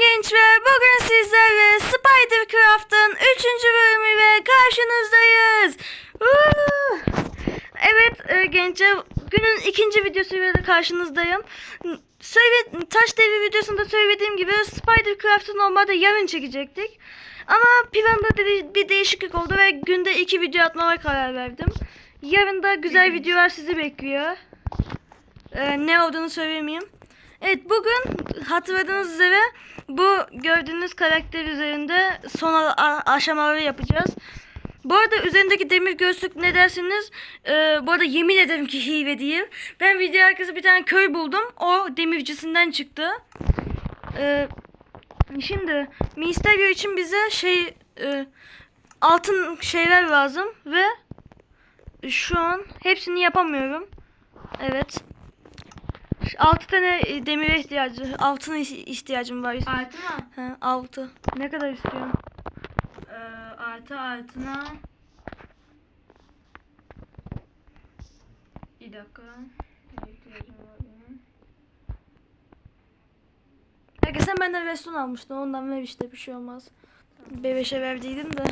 gençler. Bugün sizlerle Spidercraft'ın 3. bölümüyle karşınızdayız. Evet e, gençler günün ikinci videosuyla da karşınızdayım. Söyle, taş devri videosunda söylediğim gibi Spidercraft'ı normalde yarın çekecektik. Ama planda de- bir değişiklik oldu ve günde iki video atmaya karar verdim. Yarın da güzel videolar sizi bekliyor. Ee, ne olduğunu söylemeyeyim. Evet bugün hatırladığınız üzere bu gördüğünüz karakter üzerinde son aşamaları yapacağız. Bu arada üzerindeki demir gözlük ne dersiniz? Ee, bu arada yemin ederim ki hive değil. Ben video arkası bir tane köy buldum. O demircisinden çıktı. Ee, şimdi Mysterio için bize şey e, altın şeyler lazım ve şu an hepsini yapamıyorum. Evet. 6 tane e, demire ihtiyacı, altına ihtiyacım var. Artı mı? Ha, 6. Ne kadar istiyorsun? Ee, artı artına. Bir dakika. İhtiyacım var benim. Herkes sen benden reston almıştın. Ondan ver işte bir şey olmaz. Bebeşe verdiydim de.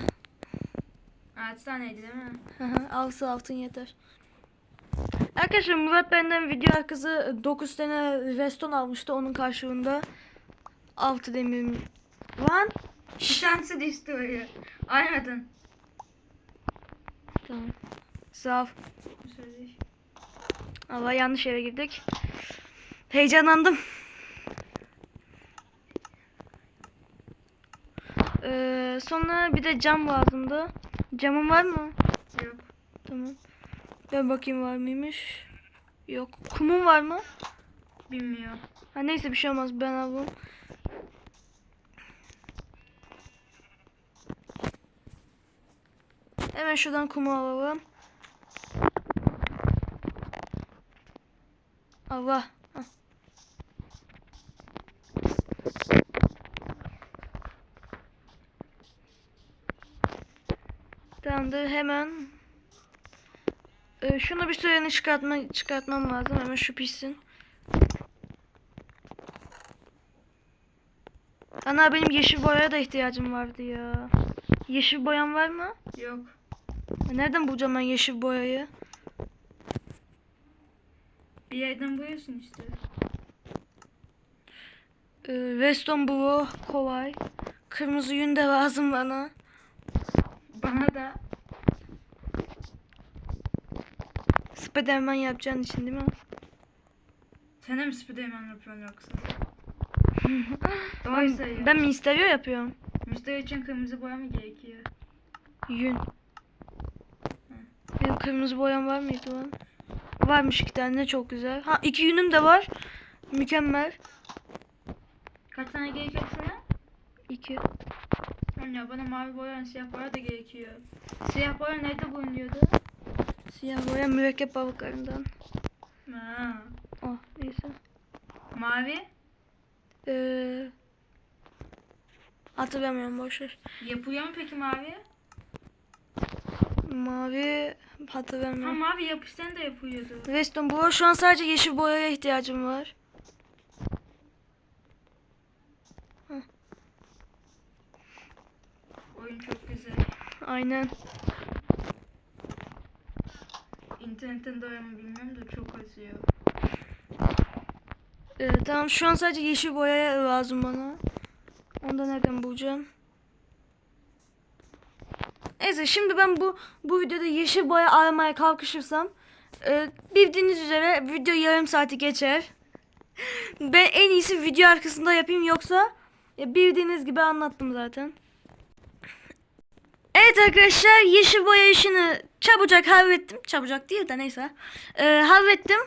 Artı taneydi değil mi? Hı hı, Altı altın yeter. Arkadaşlar Murat benden video arkası 9 tane reston almıştı. Onun karşılığında 6 demirim. Lan. Bir tanesi de istiyor. Aymadın. Tamam. Sağ ol. Allah yanlış yere girdik. Heyecanlandım. Ee, sonra bir de cam lazımdı. Camın var mı? Yok. Tamam. Ben bakayım var mıymış. Yok. Kumun var mı? Bilmiyor. Ha neyse bir şey olmaz ben alayım. Hemen şuradan kumu alalım. Allah. Hah. Tamamdır hemen. Ee, şunu bir süreliğine çıkartma, çıkartmam lazım. Hemen şu pişsin. Ana benim yeşil boyaya da ihtiyacım vardı ya. Yeşil boyam var mı? Yok. Ya Nereden bulacağım ben yeşil boyayı? Bir yerden buluyorsun işte. Ee, Weston Blue kolay. Kırmızı yün de lazım bana. Bana da Spiderman yapacağın için değil mi? sen de mi Spiderman yapıyorsun yoksa? Doğru. Ben Mysterio yapıyorum. Müşteri için kırmızı boya mı gerekiyor? Yün. Benim kırmızı boyam var mıydı lan? Varmış iki tane çok güzel. Ha iki yünüm de var. Mükemmel. Kaç tane gerekiyor sana? İki. Ya bana mavi boya, siyah boya da gerekiyor. Siyah boya nerede bulunuyordu? Siyah boya mürekkep balıklarından. Ha. Oh neyse. Mavi Ee, hatırlamıyorum boşver. yapıyor mu peki mavi? Mavi Ha hatırlamıyorum. mavi yapıştan da yapıyordu. Weston bu şu an sadece yeşil boyaya ihtiyacım var. Oyun çok güzel. Aynen. İnternetten doğru mu bilmiyorum da çok acıyor. Ee, tamam şu an sadece yeşil boyaya lazım bana. Onu da nereden bulacağım? Neyse şimdi ben bu bu videoda yeşil boya aramaya kalkışırsam e, bildiğiniz üzere video yarım saati geçer. Ben en iyisi video arkasında yapayım yoksa ya bildiğiniz gibi anlattım zaten. Evet arkadaşlar yeşil boya işini çabucak hallettim. Çabucak değil de neyse. Ee, hallettim.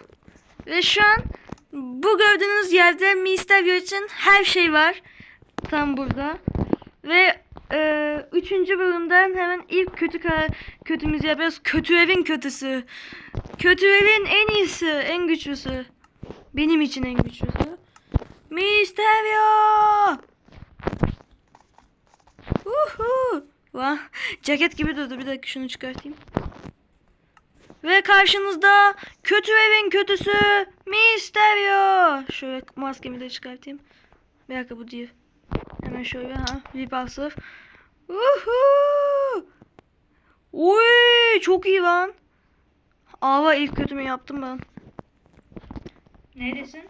Ve şu an bu gördüğünüz yerde Mysterio için her şey var. Tam burada. Ve e, üçüncü bölümden hemen ilk kötü kötümüzü yapıyoruz. Kötü evin kötüsü. Kötü evin en iyisi, en güçlüsü. Benim için en güçlüsü. Mysterio! Uhu! Vah, ceket gibi durdu. Bir dakika şunu çıkartayım. Ve karşınızda kötü evin kötüsü Mysterio. Şöyle maskemi de çıkartayım. Bir dakika bu değil. Hemen şöyle ha. Bir basır. Uhu! Uy, çok iyi lan. Ava ilk kötümü yaptım ben. Neredesin?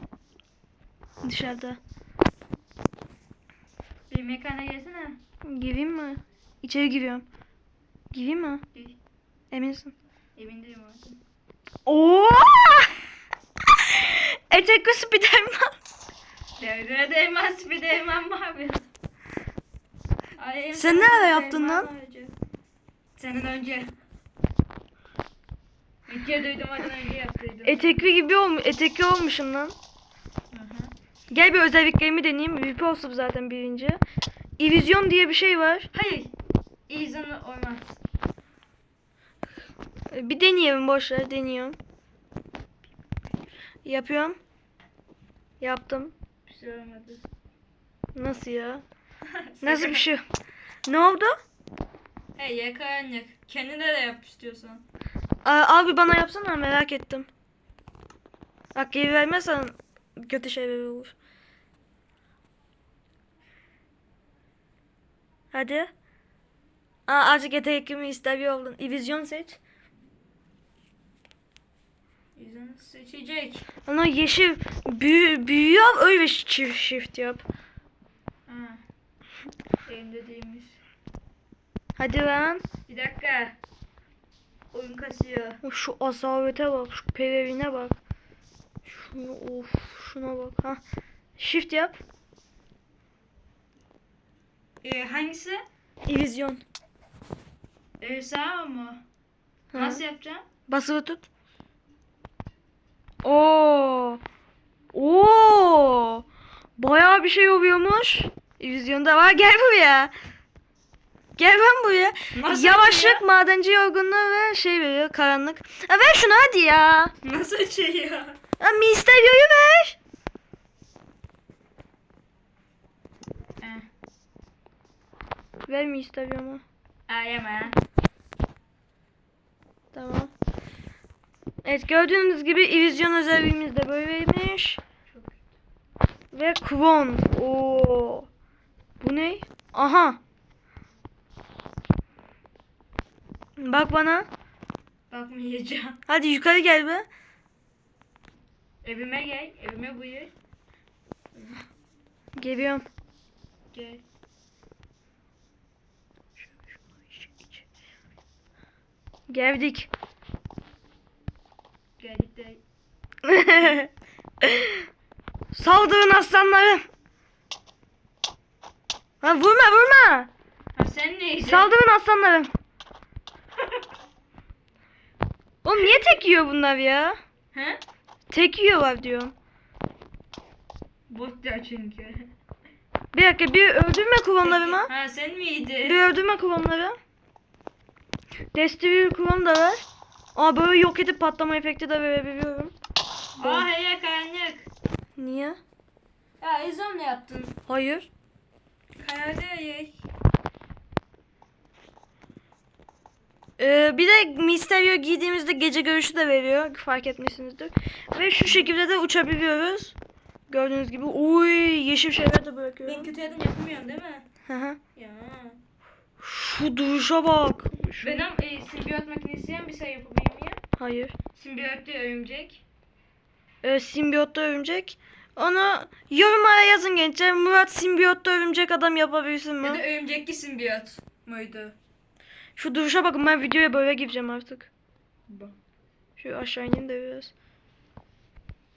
Dışarıda. Bir mekana gelsene. Gireyim mi? İçeri giriyorum. Gireyim mi? Gir. Eminsin? Evindeyim orada. Oo! Etekli Spiderman. Devre değmez bir değmem abi? Ay, Sen ne ara yaptın lan? önce. Senin önce. Video duyduğumadan önce yaptıydım. Etekli gibi olmuş. Etekli olmuşum lan. Hı hı. Gel bir özelliklerimi deneyeyim. VP olsun zaten birinci. İvizyon diye bir şey var. Hayır. İzanı olmaz. Ee, Bir deneyelim boş ver. Deniyorum. Yapıyorum. Yaptım. Bir şey olmadı. Nasıl ya? Nasıl bir şey? Ne oldu? Hey yakalanacak. Kendine de yap istiyorsan. Aa, abi bana yapsana merak ettim. Bak geri vermezsen kötü şeyler olur. Hadi. Aa, artık yetenekimi istemiyor oldun. İvizyon seç. İzanı seçecek. Ama yeşil büyü, büyüyor öyle çift shift yap. Ha. Elimde değilmiş. Hadi lan. Bir dakika. Oyun kasıyor. Şu asavete bak. Şu pelerine bak. Şunu of şuna bak. Ha. Shift yap. Ee, hangisi? İvizyon. Ee, sağ mı? Ha. Nasıl yapacağım? Basılı tut. Oo. Oo. Bayağı bir şey oluyormuş. İllüzyonda var. Gel buraya. Gel ben buraya. Nasıl Yavaşlık, açıyor? madenci yorgunluğu ve şey veriyor karanlık. Ha, ver şunu hadi ya. Nasıl açıyor? Ha, Mysterio'yu ver. Eh. Ver Mysterio'mu. Ayama. Tamam. Evet gördüğünüz gibi illüzyon özelliğimiz de böyleymiş. Ve Kron. Oo. Bu ne? Aha. Bak bana. Bakmayacağım. Hadi yukarı gel be. Evime gel. Evime buyur. Geliyorum. Gel. Geldik. Geldik de. Saldırın aslanlarım. Ha, vurma vurma. Ha sen neyse? Saldırın aslanlarım. Oğlum niye tek yiyor bunlar ya? He? Tek yiyorlar diyorum. Bot da çünkü. Bir dakika bir öldürme klonlarımı. Ha sen Bir miydin? öldürme klonları. Destruir klon da var. Aa böyle yok edip patlama efekti de verebiliyorum. Aa hey kayanlık. Niye? Ya izom ne yaptın? Hayır. Kayada ye. Ee, bir de Mysterio giydiğimizde gece görüşü de veriyor. Fark etmişsinizdir. Ve şu şekilde de uçabiliyoruz. Gördüğünüz gibi. Uy yeşil şeyler de bırakıyorum. Ben kötü adam yapamıyorum değil mi? Hı hı. Ya. Şu duruşa bak. Şu- Benim e, simbiyot makinesinden bir şey yapabilir miyim? Hayır. Simbiyot örümcek. Ee, simbiyotta örümcek. Onu yorumlara yazın gençler. Murat simbiyotta örümcek adam yapabilirsin Ya da mi? örümcekli simbiyot muydu? Şu duruşa bakın ben videoya böyle gireceğim artık. Bak. Şöyle aşağı ineyim de biraz.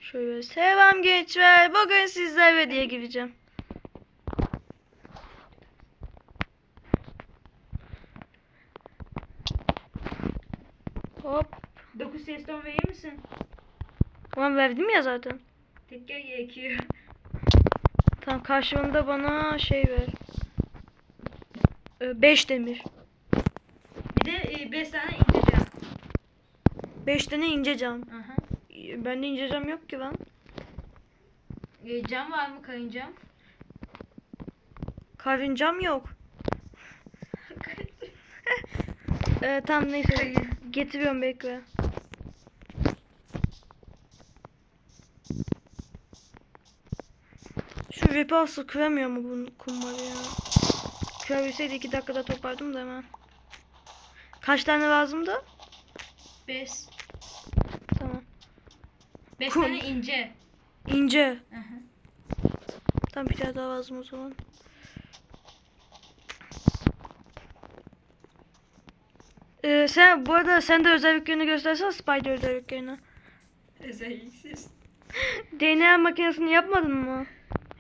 Şöyle selam gençler. Bugün sizlerle diye gireceğim. Hop. 9 seston verir misin? Tamam verdim ya zaten. Tekker gerekiyor. Tamam karşılığında bana şey ver. 5 demir. Bir de 5 tane indireceğim. 5 tane ince cam. Aha. Ee, Bende ince cam yok ki lan. E, cam var mı kayıncam? Karıncam yok. Ee, tamam neyse. Kayın. Getiriyorum bekle. Şu rap'i asıl kıramıyor mu bu kumları ya? Kırabilseydi iki dakikada topardım da hemen. Kaç tane lazımdı? 5. Tamam. 5 Kum. tane ince. İnce. Hı hı. Tam bir tane daha lazım o zaman. Ee, sen bu arada sen de özelliklerini göstersen Spider özelliklerini. Özelliksiz. DNA makinesini yapmadın mı?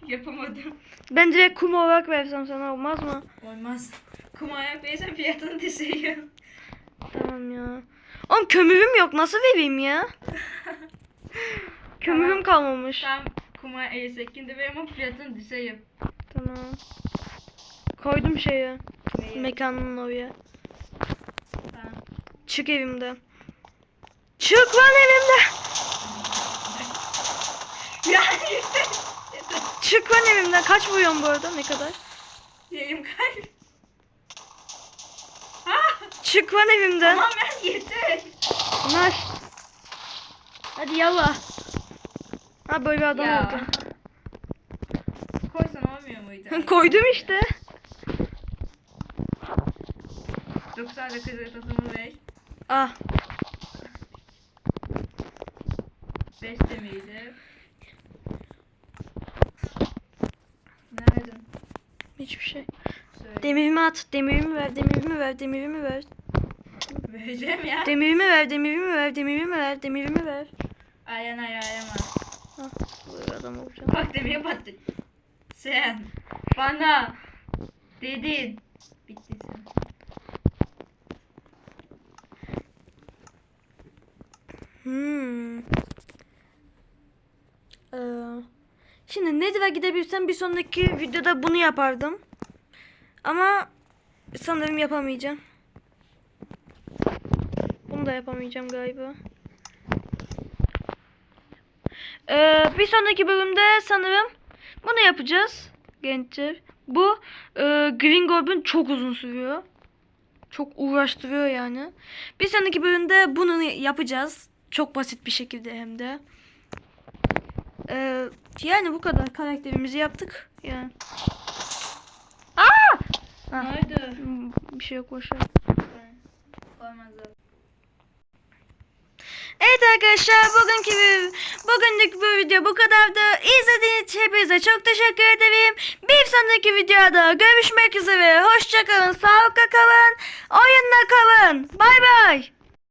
Yapamadım. Ben direkt kum olarak versem sana olmaz mı? Olmaz. Kum ayak verirsen fiyatını düşürüyor. Tamam ya. Oğlum kömürüm yok nasıl vereyim ya? Kömürüm kalmamış. Tam kuma eğilsekinde ve ama fiyatını düşürüyor. Tamam. Koydum şeyi. Neyi? Mekanın oraya. Çık evimden. Çık lan evimden. Ya Çık lan evimden. Kaç vuruyorsun bu arada? Ne kadar? Yayım. Ha, Çık lan evimden. tamam ben yeter. Naş. Hadi yallah. Ha böyle bir adam ya. oldu. Koysan olmuyor muydu? Koydum işte. 99 haritasını ver. Ah. 5 de miydi? Nerede? Hiçbir şey. Söyle. Demirimi at. Demirimi ver. Demirimi ver. Demirimi ver. Vereceğim ya. Demirimi ver. Demirimi ver. Demirimi ver. Demirimi ver. Aynen aynen aynen. Ah. Böyle adam olacağım. Bak demeye battı. Sen bana dedin. Bitti sen. Hmm. Ee, şimdi Nether'a gidebilsem bir sonraki videoda bunu yapardım. Ama sanırım yapamayacağım. Bunu da yapamayacağım galiba. Ee, bir sonraki bölümde sanırım bunu yapacağız gençler. Bu e, Green Goblin çok uzun sürüyor. Çok uğraştırıyor yani. Bir sonraki bölümde bunu yapacağız. Çok basit bir şekilde hem de. Ee, yani bu kadar karakterimizi yaptık. Yani. Aa! Ha, Nerede? bir şey yok boşver. Evet arkadaşlar bugünkü bugünlük bu video bu kadardı. İzlediğiniz için hepinize çok teşekkür ederim. Bir sonraki videoda görüşmek üzere. Hoşçakalın, sağlıkla kalın, oyunla kalın. Bay bay.